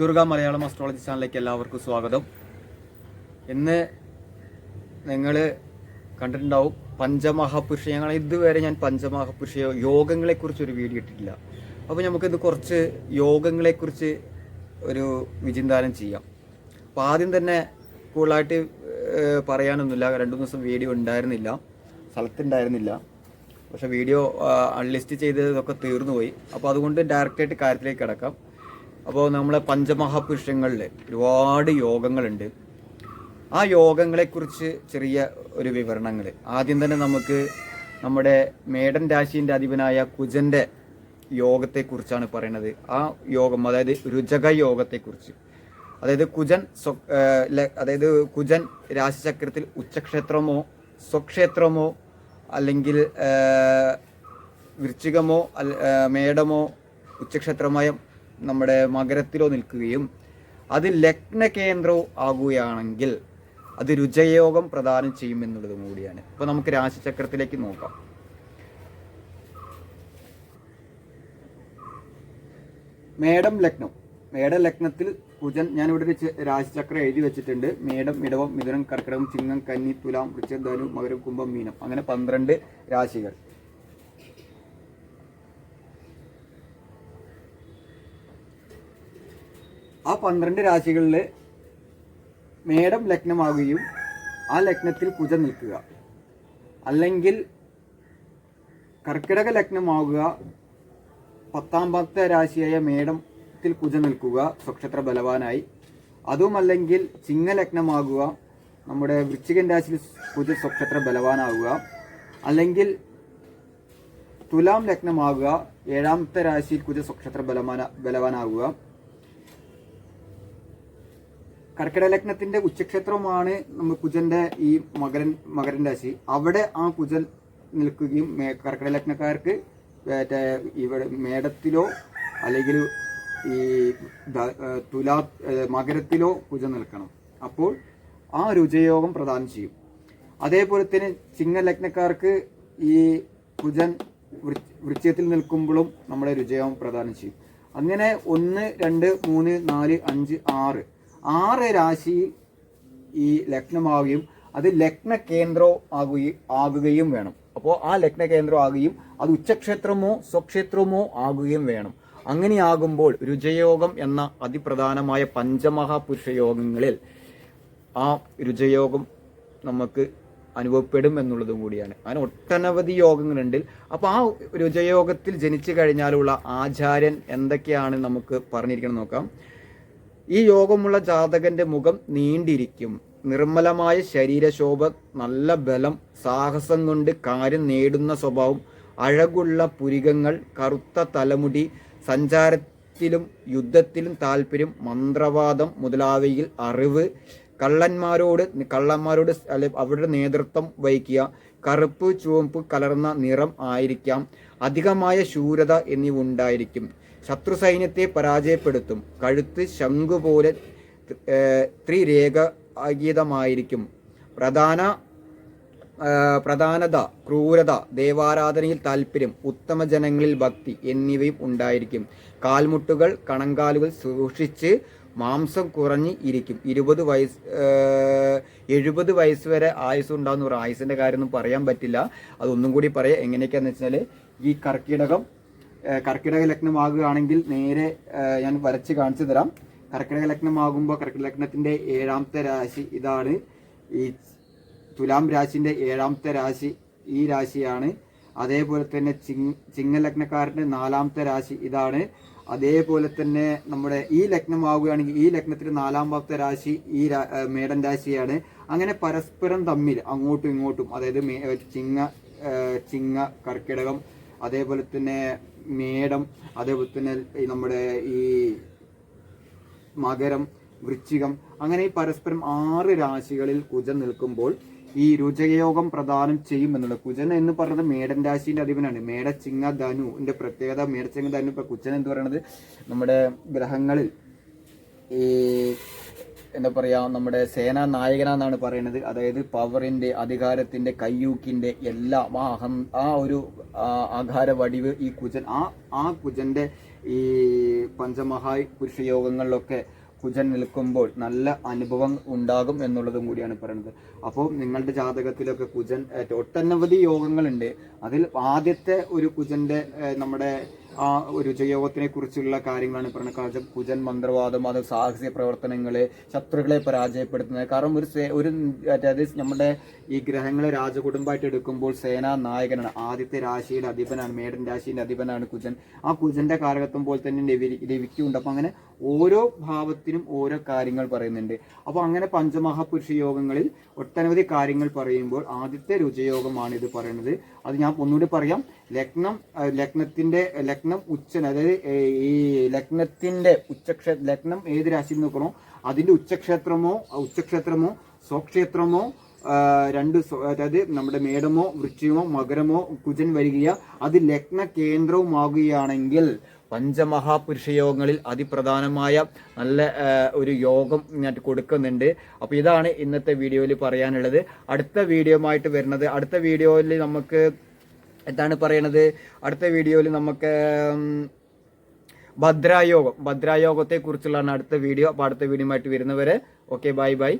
Durga Malayalam astrology ചാനലിലേക്ക് എല്ലാവർക്കും സ്വാഗതം. ഇന്ന് നിങ്ങൾ കണ്ടിട്ടുണ്ടാവും പഞ്ചമഹാപുരുഷ ഞങ്ങൾ ഇതുവരെ ഞാൻ പഞ്ചമഹാപുരുഷ യോഗങ്ങളെക്കുറിച്ച് ഒരു വീഡിയോ ഇട്ടിട്ടില്ല. അപ്പോൾ നമുക്കിന്ന് കുറച്ച് യോഗങ്ങളെക്കുറിച്ച് ഒരു വിചിന്താനം ചെയ്യാം. അപ്പോൾ ആദ്യം തന്നെ കൂടുതലായിട്ട് പറയാനൊന്നുമില്ല. രണ്ടു ദിവസം വീഡിയോ ഉണ്ടായിരുന്നില്ല. സ്ഥലത്തുണ്ടായിരുന്നില്ല. പക്ഷേ വീഡിയോ അൺലിസ്റ്റ് ചെയ്തതൊക്കെ തീർന്നുപോയി. അപ്പോൾ അതുകൊണ്ട് ഡയറക്റ്റായിട്ട് കാര്യത്തിലേക്ക് കിടക്കാം. അപ്പോൾ നമ്മളെ പഞ്ചമഹാപുരുഷങ്ങളിൽ ഒരുപാട് യോഗങ്ങളുണ്ട്. ആ യോഗങ്ങളെക്കുറിച്ച് ചെറിയ ഒരു വിവരണങ്ങൾ ആദ്യം തന്നെ നമുക്ക് നമ്മുടെ മേടൻ രാശിന്റെ അധിപനായ കുജന്റെ യോഗത്തെക്കുറിച്ചാണ് പറയുന്നത് ആ യോഗം അതായത് രുചക യോഗത്തെക്കുറിച്ച്. അതായത് കുജൻ സ്വ അതായത് കുജൻ രാശിചക്രത്തിൽ ഉച്ചക്ഷേത്രമോ സ്വക്ഷേത്രമോ അല്ലെങ്കിൽ വൃശ്ചികമോ മേടമോ ഉച്ചക്ഷേത്രമായ നമ്മുടെ മകരത്തിലോ നിൽക്കുകയും അത് ലഗ്ന കേന്ദ്രവും ആകുകയാണെങ്കിൽ അത് രുചയോഗം പ്രദാനം ചെയ്യുമെന്നുള്ളതും കൂടിയാണ്. അപ്പോൾ നമുക്ക് രാശിചക്രത്തിലേക്ക് നോക്കാം. മേഡം ലഗ്നം. മേട ലഗ്നത്തിൽ കുജൻ ഞാനിവിടെ ഒരു രാശിചക്രം എഴുതി വെച്ചിട്ടുണ്ട്. മേടം ഇടവം മിഥുനം കർക്കിടകം ചിങ്ങം കന്നി തുലാം വൃശ്ചധനു മകരം കുംഭം മീനം. അങ്ങനെ പന്ത്രണ്ട് രാശികൾ. ആ പന്ത്രണ്ട് രാശികളിൽ മേടം ലഗ്നമാകുകയും ആ ലഗ്നത്തിൽ കുജ നിൽക്കുക. അല്ലെങ്കിൽ കർക്കിടക ലഗ്നമാവുക പത്താമ്പത്തെ രാശിയായ മേടത്തിൽ കുജ നിൽക്കുക സ്വക്ഷത്ര ബലവാനായി. അതുമല്ലെങ്കിൽ ചിങ്ങലഗ്നമാകുക നമ്മുടെ വൃശ്ചികൻ രാശിയിൽ കുജ സ്വക്ഷത്ര ബലവാനാവുക. അല്ലെങ്കിൽ തുലാം ലഗ്നമാകുക ഏഴാമത്തെ രാശിയിൽ കുജ സ്വക്ഷത്ര ബലമാന ബലവാനാകുക കർക്കിടക ലഗ്നത്തിന്റെ ഉച്ചക്ഷേത്രമാണ് നമ്മൾ കുജന്റെ ഈ മകരൻ മകരൻ രാശി. അവിടെ ആ കുജൻ നിൽക്കുകയും കർക്കിടക ലഗ്നക്കാർക്ക് ഇവിടെ മേടത്തിലോ അല്ലെങ്കിൽ ഈ തുലാ മകരത്തിലോ കുജൻ നിൽക്കണം. അപ്പോൾ ആ രുചയോഗം പ്രദാനം ചെയ്യും. അതേപോലെ തന്നെ ചിങ്ങ ലഗ്നക്കാർക്ക് ഈ കുജൻ വൃക്ഷത്തിൽ നിൽക്കുമ്പോഴും നമ്മുടെ രുചയോഗം പ്രദാനം ചെയ്യും. അങ്ങനെ ഒന്ന് രണ്ട് മൂന്ന് നാല് അഞ്ച് ആറ് ആറ് രാശിയിൽ ഈ ലഗ്നമാവുകയും അത് ലഗ്ന കേന്ദ്രം ആകുകയും ആകുകയും വേണം. അപ്പോൾ ആ ലഗ്ന കേന്ദ്രം ആകുകയും അത് ഉച്ചക്ഷേത്രമോ സ്വക്ഷേത്രമോ ആകുകയും വേണം. അങ്ങനെയാകുമ്പോൾ രുചയോഗം എന്ന അതിപ്രധാനമായ പഞ്ചമഹാപുരുഷ യോഗങ്ങളിൽ ആ രുചയോഗം നമുക്ക് അനുഭവപ്പെടും എന്നുള്ളതും കൂടിയാണ്. അങ്ങനെ ഒട്ടനവധി യോഗങ്ങളുണ്ട്. അപ്പോൾ ആ രുചയോഗത്തിൽ ജനിച്ചു കഴിഞ്ഞാലുള്ള ആചാര്യൻ എന്തൊക്കെയാണ് നമുക്ക് പറഞ്ഞിരിക്കണം നോക്കാം. ഈ യോഗമുള്ള ജാതകന്റെ മുഖം നീണ്ടിരിക്കും. നിർമ്മലമായ ശരീരശോഭ നല്ല ബലം സാഹസം കൊണ്ട് കാര്യം നേടുന്ന സ്വഭാവം അഴകുള്ള പുരികങ്ങൾ കറുത്ത തലമുടി സഞ്ചാരത്തിലും യുദ്ധത്തിലും താല്പര്യം മന്ത്രവാദം മുതലാവയിൽ അറിവ് കള്ളന്മാരോട് കള്ളന്മാരോട് അവരുടെ നേതൃത്വം വഹിക്കുക കറുപ്പ് ചുവപ്പ് കലർന്ന നിറം ആയിരിക്കാം അധികമായ ശൂരത എന്നിവ ഉണ്ടായിരിക്കും. ശത്രു സൈന്യത്തെ പരാജയപ്പെടുത്തും. കഴുത്ത് ശംഖു പോലെ ത്രിരേഖ ആഗീതമായിരിക്കും പ്രധാന പ്രധാനത ക്രൂരത ദേവാരാധനയിൽ താല്പര്യം ഉത്തമ ജനങ്ങളിൽ ഭക്തി എന്നിവയും ഉണ്ടായിരിക്കും. കാൽമുട്ടുകൾ കണങ്കാലുകൾ സൂക്ഷിച്ച് മാംസം കുറഞ്ഞ് ഇരിക്കും. ഇരുപത് വയസ്സ് എഴുപത് വയസ്സ് വരെ ആയുസ് ഉണ്ടാകുന്ന ഒരു ആയുസിന്റെ കാര്യമൊന്നും പറയാൻ പറ്റില്ല. അതൊന്നും കൂടി പറയാം. എങ്ങനെയൊക്കെയാണെന്ന് വെച്ചാൽ ഈ കർക്കിടകം കർക്കിടക ലഗ്നമാകുകയാണെങ്കിൽ നേരെ ഞാൻ വരച്ച് കാണിച്ചു തരാം. കർക്കിടക ലഗ്നമാകുമ്പോൾ കർക്കിടക ലഗ്നത്തിന്റെ ഏഴാമത്തെ രാശി ഇതാണ്. ഈ തുലാം രാശിന്റെ ഏഴാമത്തെ രാശി ഈ രാശിയാണ്. അതേപോലെ തന്നെ ചിങ് ചിങ്ങലഗ്നക്കാരന്റെ നാലാമത്തെ രാശി ഇതാണ്. അതേപോലെ തന്നെ നമ്മുടെ ഈ ലഗ്നമാവുകയാണെങ്കിൽ ഈ ലഗ്നത്തിന് നാലാമത്തെ രാശി ഈ മേടൻ രാശിയാണ്. അങ്ങനെ പരസ്പരം തമ്മിൽ അങ്ങോട്ടും ഇങ്ങോട്ടും അതായത് ചിങ്ങ ചിങ്ങ കർക്കിടകം അതേപോലെ തന്നെ മേടം അതേപോലെ തന്നെ നമ്മുടെ ഈ മകരം വൃശ്ചികം അങ്ങനെ പരസ്പരം ആറ് രാശികളിൽ കുജൻ നിൽക്കുമ്പോൾ ഈ രുചകയോഗം പ്രദാനം ചെയ്യും കുജൻ എന്ന് പറയുന്നത് മേടൻ രാശിന്റെ അധിപനാണ്. മേടച്ചിങ്ങ ധനുവിന്റെ പ്രത്യേകത മേടച്ചിങ്ങ ധനു ഇപ്പൊ കുജൻ എന്ന് പറയുന്നത് നമ്മുടെ ഗ്രഹങ്ങളിൽ ഈ എന്താ പറയുക നമ്മുടെ സേനാ നായകനാന്നാണ് പറയുന്നത്. അതായത് പവറിന്റെ അധികാരത്തിന്റെ കയ്യൂക്കിന്റെ എല്ലാം ആ അഹം ആ ഒരു ആകാര വടിവ് ഈ കുജൻ ആ ആ കുജന്റെ ഈ പഞ്ചമഹാ പുരുഷ യോഗങ്ങളിലൊക്കെ കുജൻ നിൽക്കുമ്പോൾ നല്ല അനുഭവം ഉണ്ടാകും എന്നുള്ളതും കൂടിയാണ് പറയുന്നത്. അപ്പോൾ നിങ്ങളുടെ ജാതകത്തിലൊക്കെ കുജൻ ഒട്ടനവധി യോഗങ്ങളുണ്ട്. അതിൽ ആദ്യത്തെ ഒരു കുജന്റെ നമ്മുടെ ആ ഒരു ജയോഗത്തിനെ കുറിച്ചുള്ള കാര്യങ്ങളാണ് പറയുന്നത് കാരണം കുജൻ മന്ത്രവാദം അത് സാഹസിക പ്രവർത്തനങ്ങൾ ശത്രുക്കളെ പരാജയപ്പെടുത്തുന്നത്. കാരണം ഒരു ഒരു അതായത് നമ്മുടെ ഈ ഗ്രഹങ്ങളെ രാജകുടുംബമായിട്ട് എടുക്കുമ്പോൾ സേനാ നായകനാണ്. ആദ്യത്തെ രാശിയുടെ അധിപനാണ് മേടൻ രാശിയുടെ അധിപനാണ് കുജൻ. ആ കുജന്റെ കാലഘട്ടം പോലെ തന്നെ രവി അപ്പൊ അങ്ങനെ ഓരോ ഭാവത്തിനും ഓരോ കാര്യങ്ങൾ പറയുന്നുണ്ട്. അപ്പൊ അങ്ങനെ പഞ്ചമഹാപുരുഷ യോഗങ്ങളിൽ ഒട്ടനവധി കാര്യങ്ങൾ പറയുമ്പോൾ ആദ്യത്തെ രുചയോഗമാണ് ഇത് പറയുന്നത്. അത് ഞാൻ ഒന്നുകൂടി പറയാം. ലഗ്നം ലഗ്നത്തിന്റെ ലഗ്നം ഉച്ചൻ അതായത് ഈ ലഗ്നത്തിന്റെ ഉച്ചക്ഷേ ലഗ്നം ഏത് രാശിയിൽ നോക്കണോ അതിന്റെ ഉച്ചക്ഷേത്രമോ ഉച്ചക്ഷേത്രമോ സ്വക്ഷേത്രമോ രണ്ട് അതായത് നമ്മുടെ മേടമോ വൃക്ഷമോ മകരമോ കുജൻ വരികയോ അത് ലഗ്ന കേന്ദ്രവുമാകുകയാണെങ്കിൽ പഞ്ചമഹാപുരുഷ യോഗങ്ങളിൽ അതിപ്രധാനമായ നല്ല ഒരു യോഗം ഞാൻ കൊടുക്കുന്നുണ്ട്. അപ്പോൾ ഇതാണ് ഇന്നത്തെ വീഡിയോയിൽ പറയാനുള്ളത്. അടുത്ത വീഡിയോയുമായിട്ട് വരുന്നത് അടുത്ത വീഡിയോയിൽ നമുക്ക് എന്താണ് പറയണത്? അടുത്ത വീഡിയോയിൽ നമുക്ക് ഭദ്രായോഗം ഭദ്രായോഗത്തെക്കുറിച്ചുള്ളതാണ് അടുത്ത വീഡിയോ. അപ്പോൾ അടുത്ത വീഡിയോ ആയിട്ട് വരുന്നവരെ ഓക്കെ ബൈ ബൈ.